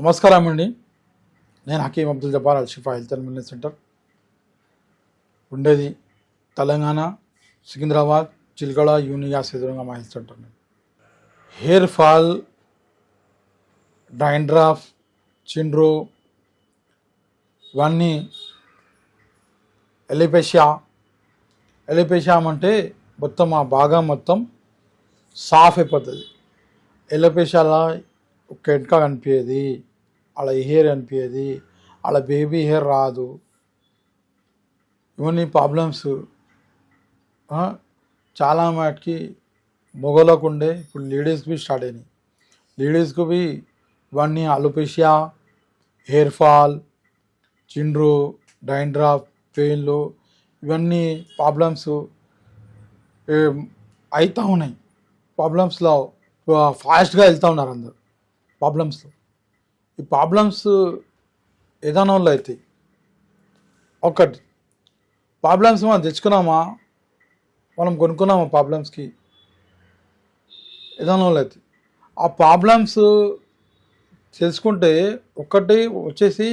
నమస్కారం అండి. నేను Hakeem Abdul Jabbar Al Shifa Health and Wellness Centre. ఉండేది తెలంగాణ సికింద్రాబాద్ చిల్గడ యూనియాస్ ఎదురుగా మా హెల్త్ సెంటర్ హెయిర్ ఫాల్ డ్రాఫ్ చిండ్రు ఇవన్నీ ఎలిపెషియా. ఎలిపెషియా అంటే మొత్తం ఆ భాగం మొత్తం సాఫ్ అయిపోతుంది. ఎలిపెషియాలా ఒక ఎడ్క కనిపించేది అలా హెయిర్ అనిపించేది అలా బేబీ హెయిర్ రాదు. ఇవన్నీ ప్రాబ్లమ్స్ చాలా మటుకి మొగలకు ఉండే ఇప్పుడు లేడీస్కి స్టార్ట్ అయినాయి. లేడీస్కి బి ఇవన్నీ అలోపేషియా హెయిర్ ఫాల్ చిండ్రు డైండ్రాఫ్ పెయిన్లు ఇవన్నీ ప్రాబ్లమ్స్ అవుతూ ఉన్నాయి. ప్రాబ్లమ్స్లో ఫాస్ట్గా వెళ్తూ ఉన్నారు అందరు. ప్రాబ్లమ్స్లో ఈ ప్రాబ్లమ్స్ విధానంలో అవుతాయి ఒకటి ప్రాబ్లమ్స్ మనం తెచ్చుకున్నామా? మనం కొనుక్కున్నామా ప్రాబ్లమ్స్కి? విధానంలో అవుతాయి ఆ ప్రాబ్లమ్స్ తెలుసుకుంటే ఒక్కటి వచ్చేసి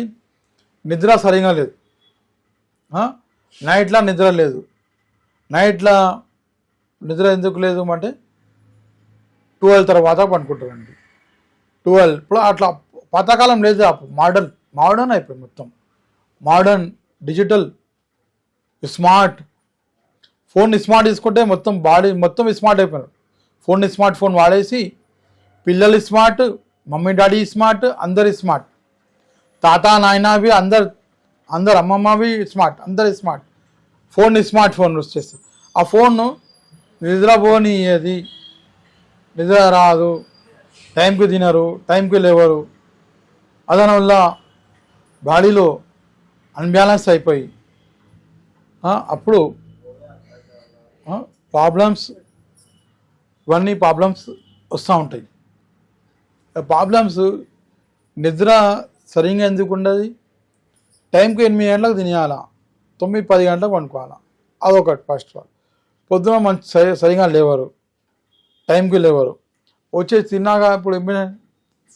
నిద్ర సరిగా లేదు. నైట్లో నిద్ర లేదు. నైట్లో నిద్ర ఎందుకు లేదు అంటే ట్వెల్వ్ తర్వాత పనుకుంటారండి ట్వెల్వ్ ఇప్పుడు అట్లా పాతకాలం లేదు మోడర్న్ మోడర్న్ అయిపోయింది మొత్తం. Modern digital smart. Phone smart తీసుకుంటే మొత్తం బాడీ మొత్తం స్మార్ట్ అయిపోయినారు ఫోన్ స్మార్ట్ ఫోన్ వాడేసి పిల్లలు స్మార్ట్ మమ్మీ డాడీ స్మార్ట్ అందరు స్మార్ట్. తాత నాయనవి అందరు అందరు అమ్మమ్మవి స్మార్ట్ అందరు స్మార్ట్. ఫోన్ స్మార్ట్ ఫోన్ వచ్చేస్తుంది ఆ ఫోన్ నిద్రపోనియది నిద్ర రాదు. టైంకి తినరు టైంకి లేవరు. వల్ల బాడీలో అన్బ్యాలెన్స్ అయిపోయి అప్పుడు ప్రాబ్లమ్స్ ఇవన్నీ ప్రాబ్లమ్స్ వస్తూ ఉంటాయి. ప్రాబ్లమ్స్ నిద్ర సరిగ్గా ఎందుకు ఉండదు? టైంకి ఎనిమిది గంటలకు తినేయాలా? తొమ్మిది పది గంటలకు పండుకోవాలా? అదొకటి ఫస్ట్ ఆఫ్ ఆల్ పొద్దున మంచి సరి సరిగా లేవరు. టైంకి లేవరు. వచ్చేసి తిన్నాక ఇప్పుడు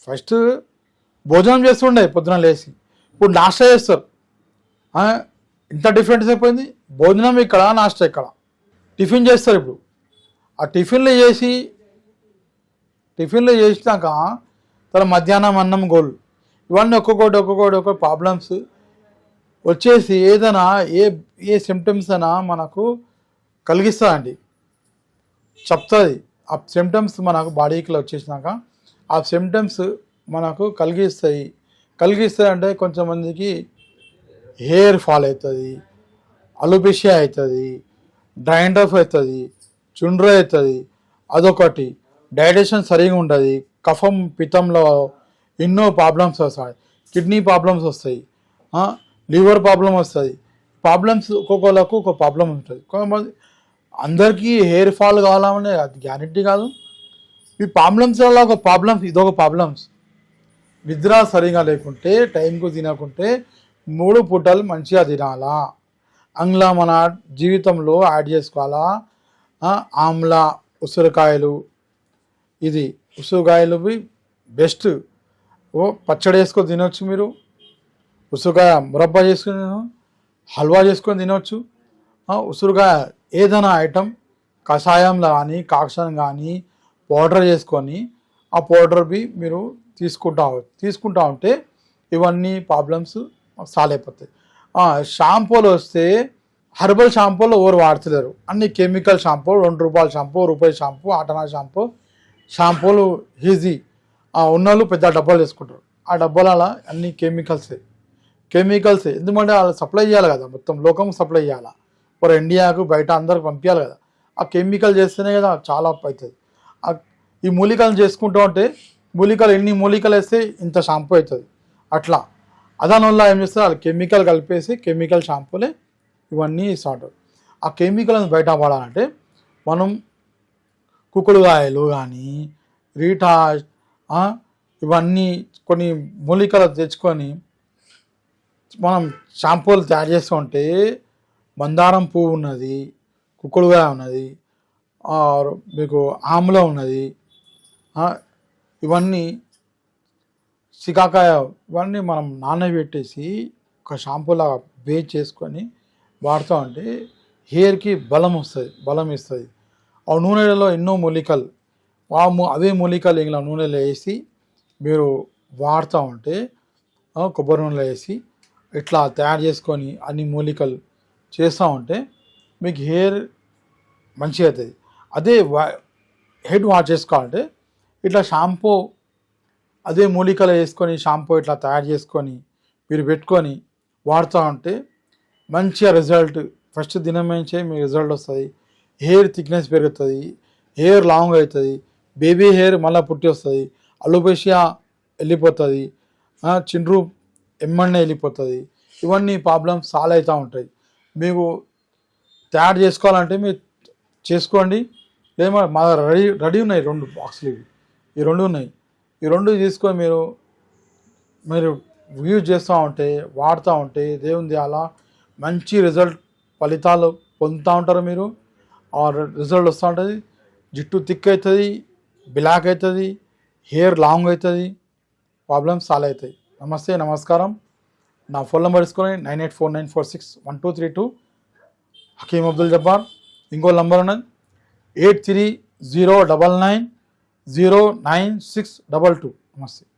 ఫస్ట్ భోజనం చేస్తుండే పొద్దున లేచి. ఇప్పుడు నాష్ట చేస్తారు. ఇంత డిఫరెన్స్ అయిపోయింది. భోజనం ఇక్కడ నాష్టా ఇక్కడ. టిఫిన్ చేస్తారు ఇప్పుడు. ఆ టిఫిన్లు చేసి టిఫిన్లు చేసినాక తర్వాత మధ్యాహ్నం అన్నం గోల్. ఇవన్నీ ఒక్కొక్కటి ఒక్కొక్కటి ఒక్కొక్క ప్రాబ్లమ్స్ వచ్చేసి ఏదైనా ఏ ఏ సిమ్టమ్స్ అయినా మనకు కలిగిస్తుందండి చెప్తుంది. ఆ సిమ్టమ్స్ మనకు బాడీకి వచ్చేసినాక ఆ సిమ్టమ్స్ మనకు కలిగిస్తాయి. కలిగిస్తాయి అంటే కొంచెం మందికి హెయిర్ ఫాల్ అవుతుంది అలోపేషియా అవుతుంది డ్రైండఫ్ అవుతుంది చుండ్రు అవుతుంది అదొకటి. డైజెషన్ సరిగా ఉండదు. కఫం పిత్తంలో ఎన్నో ప్రాబ్లమ్స్ వస్తాయి. కిడ్నీ ప్రాబ్లమ్స్ వస్తాయి. లివర్ ప్రాబ్లం వస్తుంది ప్రాబ్లమ్స్ ఒక్కొక్కళ్ళకు ఒక ప్రాబ్లం ఉంటుంది. కొంతమంది అందరికీ హెయిర్ ఫాల్ కావాలనే అది గ్యారెంటీ కాదు. ఈ ప్రాబ్లమ్స్ వల్ల ఒక ప్రాబ్లమ్స్ ఇదొక ప్రాబ్లమ్స్. నిద్ర సరిగా లేకుంటే టైంకు తినకుంటే మూడు పూటలు మంచిగా తినాలా? అంగ్లా మన జీవితంలో యాడ్ చేసుకోవాలా? ఆమ్లా ఉసిరికాయలు. ఇది ఉసిరికాయలు బెస్ట్. ఓ పచ్చడి వేసుకొని తినొచ్చు మీరు. ఉసిరికాయ మురబ్బా చేసుకుని హల్వా చేసుకొని తినవచ్చు ఉసిరికాయ ఏదైనా ఐటెం కషాయంలో కానీ కాక్షన్ కానీ పౌడర్ చేసుకొని ఆ పౌడర్ బి మీరు తీసుకుంటా తీసుకుంటా ఉంటే ఇవన్నీ ప్రాబ్లమ్స్ సాల్వ్ అయిపోతాయి. షాంపూలు వస్తే హెర్బల్ షాంపూలు ఎవరు వాడతలేరు. అన్ని కెమికల్ షాంపూ రెండు రూపాయల షాంపూ రూపాయి షాంపూ ఆటనా షాంపూ షాంపూలు ఈజీ ఉన్నోళ్ళు పెద్ద డబ్బాలు తీసుకుంటారు. ఆ డబ్బాల అన్ని కెమికల్సే కెమికల్స్ ఎందుకంటే వాళ్ళు సప్లై చేయాలి కదా మొత్తం లోకం సప్లై చేయాలి? ఫర్ ఇండియాకు బయట అందరికి పంపించాలి కదా. ఆ కెమికల్ చేస్తేనే కదా చాలా అప్పు అవుతుంది ఈ మూలికలను చేసుకుంటూ ఉంటే మూలికలు ఎన్ని మూలికలు వేస్తే ఇంత షాంపూ అవుతుంది. అట్లా. అదాని ఏం చేస్తారు వాళ్ళు కెమికల్ కలిపేసి కెమికల్ షాంపూలే ఇవన్నీ స్టార్ట్ ఆ కెమికల్ని బయట పడాలంటే మనం కుకుడుగాయలు కానీ రీటా ఇవన్నీ కొన్ని మూలికలు తెచ్చుకొని మనం షాంపూలు తయారు చేసుకుంటే మందారం పువ్వు ఉన్నది కుక్కుడుగా ఉన్నది మీకు ఆమ్లం ఉన్నది ఇవన్నీ సికాకాయ ఇవన్నీ మనం నానబెట్టేసి ఒక షాంపూలా లాగా చేసుకొని వాడుతూ ఉంటే హెయిర్కి బలం వస్తుంది బలం ఇస్తుంది. ఆ నూనెలలో ఎన్నో మూలికలు ఆ అవే మూలికలు ఇలా నూనెలో వేసి మీరు వాడుతూ ఉంటే కొబ్బరి నూనెలో వేసి ఇట్లా తయారు చేసుకొని అన్ని మూలికలు చేస్తూ ఉంటే మీకు హెయిర్ మంచిగా అవుతుంది అదే వా హెడ్ వాష్ చేసుకోవాలంటే ఇట్లా షాంపూ అదే మూలికలు వేసుకొని షాంపూ ఇట్లా తయారు చేసుకొని మీరు పెట్టుకొని వాడుతూ ఉంటే మంచిగా రిజల్ట్ ఫస్ట్ దినం నుంచే మీ రిజల్ట్ వస్తుంది. హెయిర్ థిక్నెస్ పెరుగుతుంది. హెయిర్ లాంగ్ అవుతుంది. బేబీ హెయిర్ మళ్ళీ పుట్టి వస్తుంది. అలోపేషియా వెళ్ళిపోతుంది. చిండ్రు ఎమ్మన్నే వెళ్ళిపోతుంది. ఇవన్నీ ప్రాబ్లమ్స్ సాల్వ్ అవుతూ ఉంటాయి. మీకు తయారు చేసుకోవాలంటే మీరు చేసుకోండి. లేదా మా రెడీ రెడీ ఉన్నాయి రెండు బాక్సులు ఇవి. ఈ రెండు ఉన్నాయి. ఈ రెండు తీసుకొని మీరు మీరు యూజ్ చేస్తూ ఉంటే వాడుతూ ఉంటే దేవుని అలా మంచి రిజల్ట్ ఫలితాలు పొందుతూ ఉంటారు మీరు. ఆ రిజల్ట్ వస్తూ ఉంటుంది. జుట్టు థిక్ అవుతుంది బ్లాక్ అవుతుంది హెయిర్ లాంగ్ అవుతుంది ప్రాబ్లమ్స్ సాల్వ్ అవుతాయి. నమస్తే నమస్కారం. నా ఫోన్ నెంబర్ తీసుకొని nine eight four nine four six one two three two Hakim Abdul Jabbar. ఇంకో నంబర్ ఉన్నది. Eight three zero double nine zero nine six double two. నమస్తే.